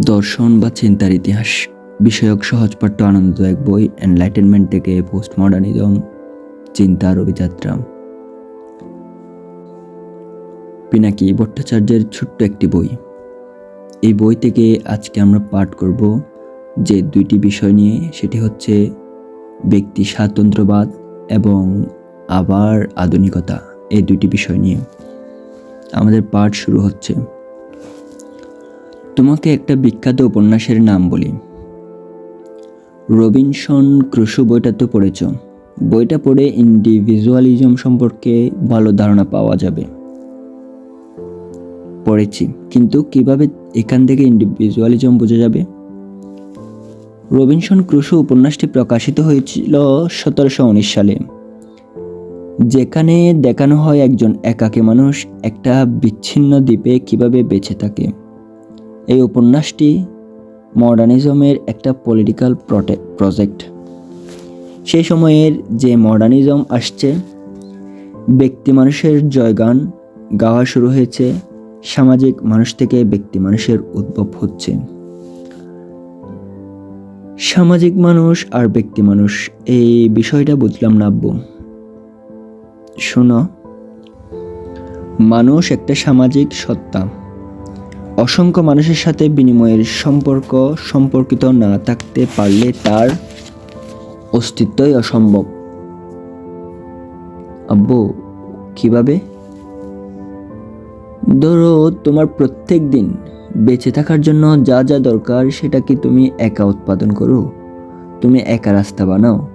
দর্শন বা চিন্তার ইতিহাস। বিষয়ক সহজপাঠ্য আনন্দদায়ক বই এনলাইটেনমেন্ট থেকে পোস্ট মডার্নিজম চিন্তার অভিযাত্রা। পিনাকি ভট্টাচার্যের ছোট্ট একটি বই। এই বই থেকে আজকে আমরা পাঠ করব যে দুইটি বিষয় নিয়ে, সেটি হচ্ছে ব্যক্তি স্বাতন্ত্র্যবাদ এবং আবার আধুনিকতা। এই দুইটি বিষয় নিয়ে। আমাদের পাঠ শুরু হচ্ছে। তোমাকে একটা বিখ্যাত উপন্যাসের নাম বলি। রবিনসন ক্রুশো বইটা তো পড়েছ। বইটা পড়ে ইন্ডিভিজুয়ালিজম সম্পর্কে ভালো ধারণা পাওয়া যাবে। পড়েছি, কিন্তু কীভাবে এখান থেকে ইন্ডিভিজুয়ালিজম বোঝা যাবে? রবিনসন ক্রুশো উপন্যাসটি প্রকাশিত হয়েছিল সতেরোশো উনিশ সালে, যেখানে দেখানো হয় একজন একাকী মানুষ একটা বিচ্ছিন্ন দ্বীপে কীভাবে বেঁচে থাকে। এই উপন্যাসটি মডার্নিজমের একটা পলিটিক্যাল প্রজেক্ট সেই সময়ের যে মডার্নিজম আসছে, ব্যক্তি মানুষের জয়গান গাওয়া শুরু হয়েছে, সামাজিক মানুষ থেকে ব্যক্তি মানুষের উদ্ভব হচ্ছে। সামাজিক মানুষ আর ব্যক্তি মানুষ, এই বিষয়টা বুঝলাম না আব্বু। শোনো, মানুষ একটা সামাজিক সত্তা। অসংখ্য মানুষের সাথে বিনিময়ের সম্পর্ক সম্পর্কিত না থাকতে পারলে তার অস্তিত্বই অসম্ভব। আব্বু, কীভাবে? ধরো, তোমার প্রত্যেক দিন বেঁচে থাকার জন্য যা যা দরকার সেটা কি তুমি একা উৎপাদন করো? তুমি একা রাস্তা বানাও?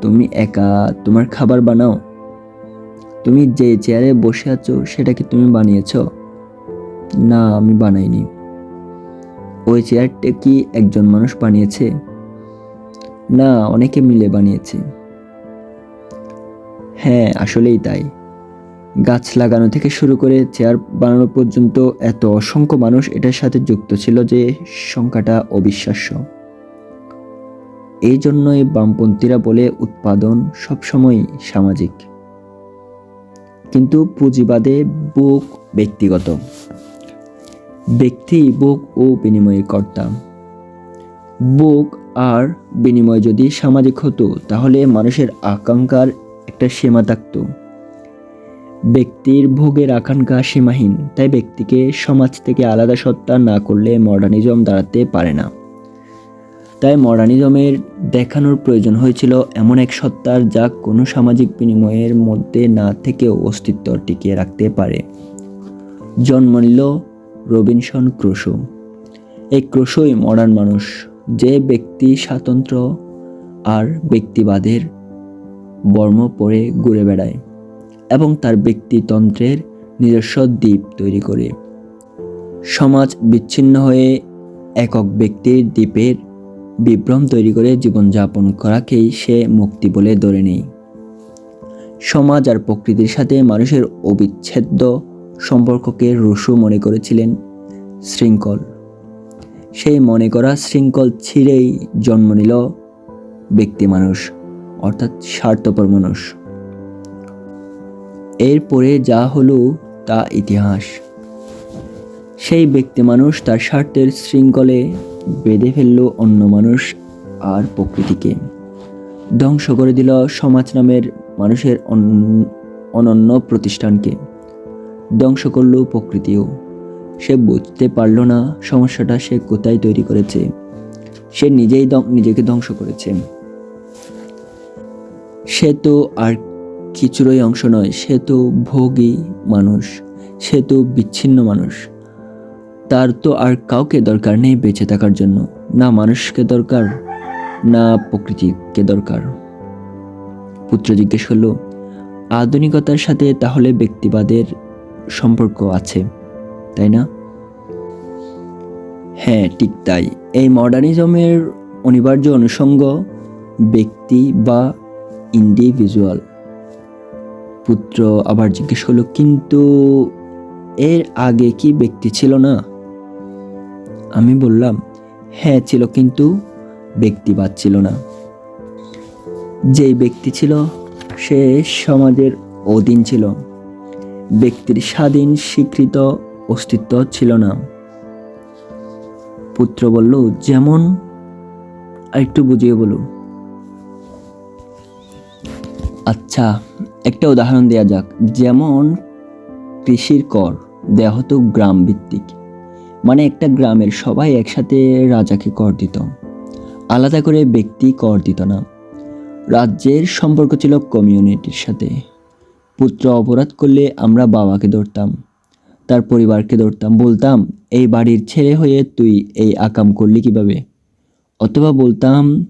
তুমি একা তোমার খাবার বানাও? তুমি যে চেয়ারে বসে আছো সেটা কি তুমি বানিয়েছো? না, আমি বানাইনি। ওই চেয়ারটা কি একজন মানুষ বানিয়েছে? না, অনেকে মিলে বানিয়েছে। হ্যাঁ আসলেই তাই। গাছ লাগানো থেকে শুরু করে চেয়ার বানানো পর্যন্ত এত অসংখ্য মানুষ এটার সাথে যুক্ত ছিল যে সংখ্যাটা অবিশ্বাস্য। এই জন্যই বামপন্থীরা বলে উৎপাদন সবসময় সামাজিক। কিন্তু পুঁজিবাদে বুক ব্যক্তিগত। ব্যক্তি, বুক ও বিনিময় কর্তা। বুক আর বিনিময় যদি সামাজিক হতো, তাহলে মানুষের আকাঙ্ক্ষার একটা সীমা থাকতো। ব্যক্তির ভোগের আকাঙ্ক্ষা সীমাহীন, তাই ব্যক্তিকে সমাজ থেকে আলাদা সত্তা না করলে মডার্নিজম দাঁড়াতে পারে না। তাই মডার্নিজমের দেখানোর প্রয়োজন হয়েছিল এমন এক সত্তার যা কোনো সামাজিক বিনিময়ের মধ্যে না থেকেও অস্তিত্ব টিকিয়ে রাখতে পারে। জন্ম নিল রবিনসন ক্রুশো। এই ক্রুশোই মডার্ন মানুষ, যে ব্যক্তি স্বাতন্ত্র্য আর ব্যক্তিবাদের বর্ম পরে ঘুরে বেড়ায় এবং তার ব্যক্তিতন্ত্রের নিজস্ব দ্বীপ তৈরি করে। সমাজ বিচ্ছিন্ন হয়ে একক ব্যক্তির দ্বীপের বিভ্রম তৈরি করে জীবনযাপন করাকেই সে মুক্তি বলে ধরে নেই সমাজ আর প্রকৃতির সাথে মানুষের অবিচ্ছেদ্য সম্পর্ককে রসু মনে করেছিলেন শৃঙ্খল। সেই মনে করা শৃঙ্খল ছিঁড়েই জন্ম নিল ব্যক্তি মানুষ, অর্থাৎ স্বার্থপর মানুষ। এরপরে যা হলো তা ইতিহাস। সেই ব্যক্তি মানুষ তার স্বার্থের শৃঙ্খলে বেঁধে ফেলল অন্য মানুষ আর প্রকৃতিকে। ধ্বংস করে দিল সমাজ নামের মানুষের অনন্য প্রতিষ্ঠানকে। ধ্বংস করল প্রকৃতিও। সে বুঝতে পারল না সমস্যাটা সে কোথায় তৈরি করেছে। সে নিজেই নিজেকে ধ্বংস করেছে। সে তো আর কিছুরই অংশ নয়, সে তো ভোগী মানুষ, সে তো বিচ্ছিন্ন মানুষ। তার তো আর কাউকে দরকার নেই বেঁচে থাকার জন্য, না মানুষকে দরকার, না প্রকৃতিকে দরকার। পুত্র জিজ্ঞেস করল, আধুনিকতার সাথে তাহলে ব্যক্তিবাদের সম্পর্ক আছে, তাই না? হ্যাঁ ঠিক তাই। এই মডার্নিজমের অনিবার্য অনুষঙ্গ ব্যক্তি বা ইন্ডিভিজুয়াল পুত্র আবার জিজ্ঞেস করল, কিন্তু এর আগে কি ব্যক্তি ছিল না? আমি বললাম হ্যাঁ ছিল, কিন্তু ব্যক্তিবাদ ছিল না। যেই ব্যক্তি ছিল, সে সমাজের অধীন ছিল। ব্যক্তির স্বাধীন স্বীকৃত অস্তিত্ব ছিল না। পুত্র বলল, যেমন আর একটু বুঝিয়ে বলুন আচ্ছা একটা উদাহরণ দেওয়া যাক। যেমন, কৃষির কর দেওয়া হতো গ্রাম ভিত্তিক। মানে একটা গ্রামের সবাই একসাথে রাজাকে কর দিত। আলাদা করে ব্যক্তি কর দিত না। রাজ্যের সম্পর্ক ছিল কমিউনিটির সাথে। পুত্র অপরাধ করলে আমরা বাবাকে ধরতাম, তার পরিবারকে ধরতাম, বলতাম, এই বাড়ির ছেলে হয়ে তুই এই আকাম করলি কীভাবে? অথবা বলতাম,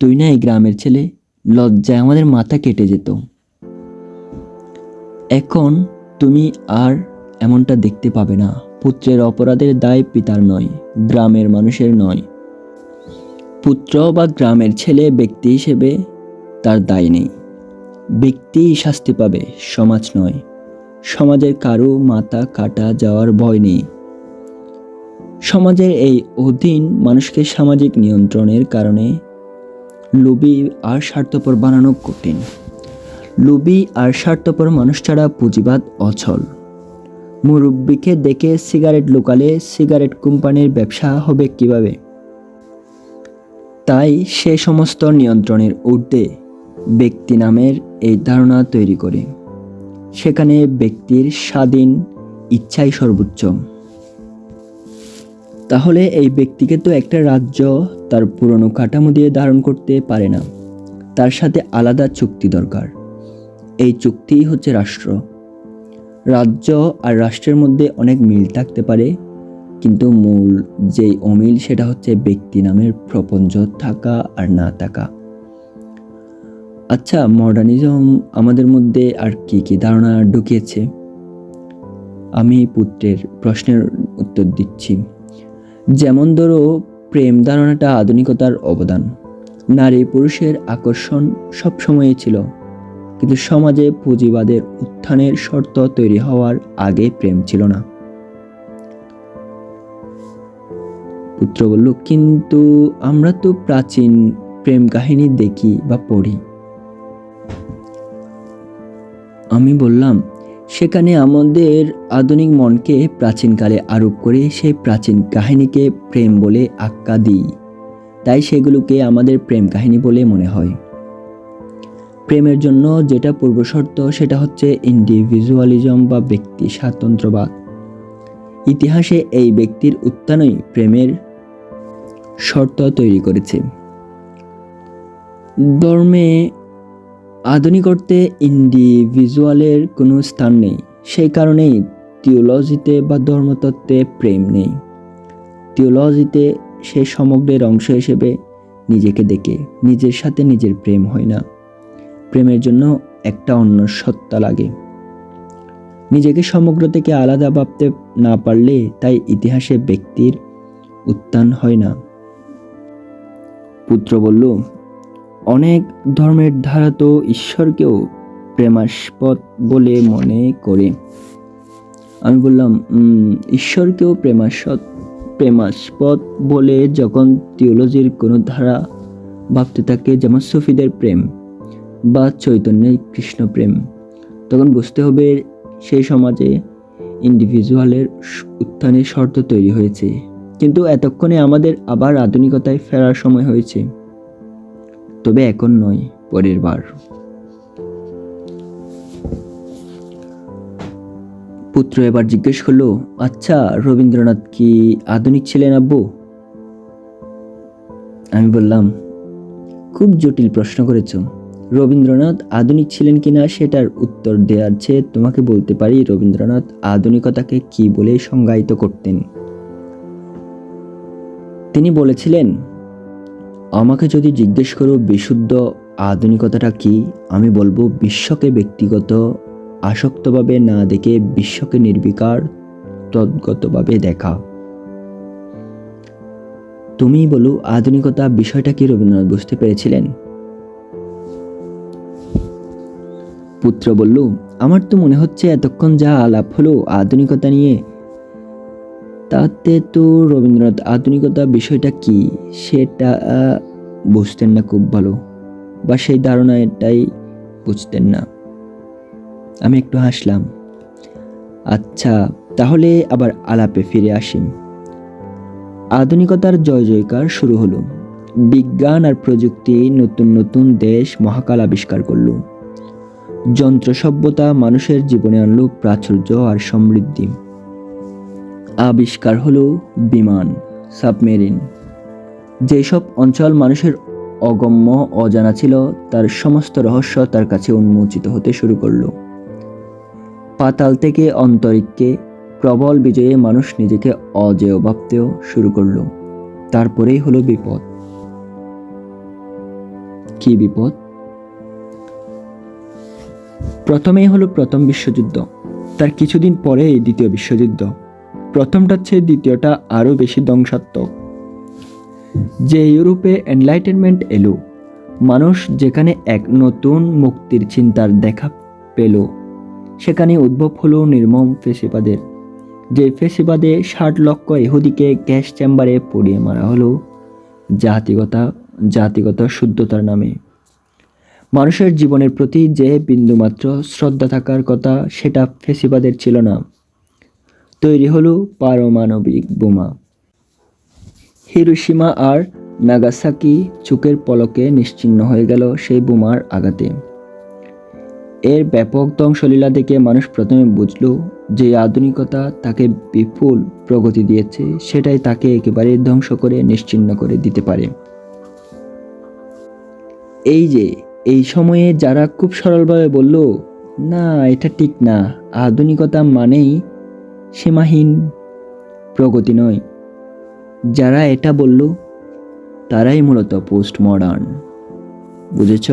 তুই না এই গ্রামের ছেলে, লজ্জায় আমাদের মাথা কেটে যেত। এখন তুমি আর এমনটা দেখতে পাবে না। পুত্রের অপরাধের দায় পিতার নয়, গ্রামের মানুষের নয়। পুত্র বা গ্রামের ছেলে ব্যক্তি হিসেবে তার দায় নেই। ব্যক্তি শাস্তি পাবে, সমাজ নয়। সমাজের কারও মাথা কাটা যাওয়ার ভয় নেই। সমাজের এই অধীন মানুষকে সামাজিক নিয়ন্ত্রণের কারণে লোভী আর স্বার্থপর বানানো কঠিন। লোভী আর স্বার্থপর মানুষ ছাড়া পুঁজিবাদ অচল। মুরব্বীকে দেখে সিগারেট লোকালে সিগারেট কোম্পানির ব্যবসা হবে কীভাবে? তাই সে সমস্ত নিয়ন্ত্রণের ঊর্ধ্বে ব্যক্তি নামের এই ধারণা তৈরি করে। সেখানে ব্যক্তির স্বাধীন ইচ্ছাই সর্বোচ্চ। তাহলে এই ব্যক্তিকে তো একটা রাজ্য তার পুরনো কাঠামো দিয়ে ধারণ করতে পারে না। তার সাথে আলাদা চুক্তি দরকার। এই চুক্তিই হচ্ছে রাষ্ট্র। রাজ্য আর রাষ্ট্রের মধ্যে অনেক মিল থাকতে পারে, কিন্তু মূল যেই অমিল সেটা হচ্ছে ব্যক্তি নামের প্রপঞ্চ থাকা আর না থাকা। আচ্ছা মডার্নিজম আমাদের মধ্যে আর কি কি ধারণা ঢুকিয়েছে? আমি পুত্রের প্রশ্নের উত্তর দিচ্ছি। যেমন ধরো, প্রেম ধারণাটা আধুনিকতার অবদান। নারী পুরুষের আকর্ষণ সবসময়ই ছিল। কিন্তু সমাজে পুঁজিবাদের উত্থানের শর্ত তৈরি হওয়ার আগে প্রেম ছিল না। পুত্র বলল, কিন্তু আমরা তো প্রাচীন প্রেম কাহিনী দেখি বা পড়ি। আমি বললাম, সেখানে আমাদের আধুনিক মনকে প্রাচীনকালে আরোপ করে সেই প্রাচীন কাহিনীকে প্রেম বলে আখ্যা দিই। তাই সেগুলোকে আমাদের প্রেম কাহিনী বলে মনে হয়। প্রেমের জন্য যেটা পূর্বশর্ত সেটা হচ্ছে ইন্ডিভিজুয়ালিজম বা ব্যক্তি স্বাতন্ত্র্যবাদ। ইতিহাসে এই ব্যক্তির উত্থানই প্রেমের শর্ত তৈরি করেছে। ধর্মে আধুনিক অর্থে ইন্ডিভিজুয়ালের কোনো স্থান নেই। সেই কারণেই থিওলজিতে বা ধর্মতত্ত্বে প্রেম নেই। থিওলজিতে সে সমগ্রের অংশ হিসেবে নিজেকে দেখে, নিজের সাথে নিজের প্রেম হয় না। প্রেমের জন্য একটা অন্য সত্তা লাগে। নিজেকে সমগ্র থেকে আলাদা ভাবতে না পারলে তাই ইতিহাসে ব্যক্তির উত্থান হয় না। পুত্র বলল অনেক ধর্মের ধারা তো ঈশ্বরকেও প্রেমাস্পদ বলে মনে করে। আমি বললাম ঈশ্বরকেও প্রেমাস্পদ প্রেমাস্পদ বলে যখন থিওলজির কোনো ধারা ভাবতে থাকে যেমন সুফিদের প্রেম বা চৈতন্যের কৃষ্ণ প্রেম, তখন বুঝতে হবে সেই সমাজে ইন্ডিভিজুয়ালের উত্থানের শর্ত তৈরি হয়েছে। কিন্তু এতক্ষণে আমাদের আবার আধুনিকতায় ফেরার সময় হয়েছে। তবে এখন নয়, পরের বার। পুত্র এবার জিজ্ঞেস করল আচ্ছা রবীন্দ্রনাথ কি আধুনিক ছিলেন আব্বু? আমি বললাম, খুব জটিল প্রশ্ন করেছ। রবীন্দ্রনাথ আধুনিক ছিলেন কিনা সেটার উত্তর দেওয়ার চেয়ে তোমাকে বলতে পারি রবীন্দ্রনাথ আধুনিকতাকে কি বলে সংজ্ঞায়িত করতেন। তিনি বলেছিলেন আমাকে যদি জিজ্ঞেস করো বিশুদ্ধ আধুনিকতাটা কি, আমি বলব বিশ্বকে ব্যক্তিগত, আসক্তভাবে না দেখে বিশ্বকে নির্বিকার, তদ্গতভাবে দেখা। তুমি বলো আধুনিকতা বিষয়টা কি, রবীন্দ্রনাথ, বুঝতে পেরেছিলেন? পুত্র বলল, আমার তো মনে হচ্ছে এতক্ষণ যা আলাপ হলো আধুনিকতা নিয়ে তাতে তো রবীন্দ্রনাথ আধুনিকতা বিষয়টা কি? সেটা বুঝতেন না খুব ভালো। বা সেই ধারণা এটাই বুঝতেন না। আমি একটু হাসলাম। আচ্ছা তাহলে আবার আলাপে ফিরে আসি। আধুনিকতার জয় জয়কার শুরু হলো। বিজ্ঞান আর প্রযুক্তি নতুন নতুন দেশ মহাকাল আবিষ্কার করল। যন্ত্র সভ্যতা মানুষের জীবনে আনলো প্রাচুর্য আর সমৃদ্ধি। আবিষ্কার হলো বিমান, সাবমেরিন। যেসব অঞ্চল মানুষের অগম্য অজানা ছিল, তার সমস্ত রহস্য তার কাছে উন্মোচিত হতে শুরু করল। পাতাল থেকে অন্তরিক্ষে প্রবল বিজয়ে মানুষ নিজেকে অজেয় ভাবতেও শুরু করল। তারপরেই হলো বিপদ। কি বিপদ? প্রথমেই হলো প্রথম বিশ্বযুদ্ধ। তার কিছুদিন পরেই দ্বিতীয় বিশ্বযুদ্ধ। প্রথমটার চেয়ে দ্বিতীয়টা আরও বেশি ধ্বংসাত্মক। যে ইউরোপে এনলাইটেনমেন্ট এলো, মানুষ যেখানে এক নতুন মুক্তির চিন্তার দেখা পেল, সেখানে উদ্ভব হলো নির্মম ফেসিবাদের। যে ফেসিবাদে ষাট লক্ষ ইহুদিকে গ্যাস চেম্বারে পুড়িয়ে মারা হলো, জাতিগতা, জাতিগত শুদ্ধতার নামে। মানুষের জীবনের প্রতি যে বিন্দুমাত্র শ্রদ্ধা থাকার কথা, সেটা ফেসিবাদের ছিল না। তৈরি হলো পারমাণবিক বোমা। হিরোশিমা আর নাগাসাকি চোখের পলকে নিশ্চিহ্ন হয়ে গেল সেই বোমার আঘাতে। এর ব্যাপক ধ্বংসলীলা দেখে মানুষ প্রথমে বুঝল যে আধুনিকতা তাকে বিপুল প্রগতি দিয়েছে, সেটাই তাকে একেবারে ধ্বংস করে নিশ্চিহ্ন করে দিতে পারে। এই যে, এই সময়ে যারা খুব সরলভাবে বলল, না, এটা ঠিক না। আধুনিকতা মানেই সীমাহীন প্রগতি নয়। যারা এটা বলল তারাই মূলত পোস্ট মডার্ন বুঝেছ?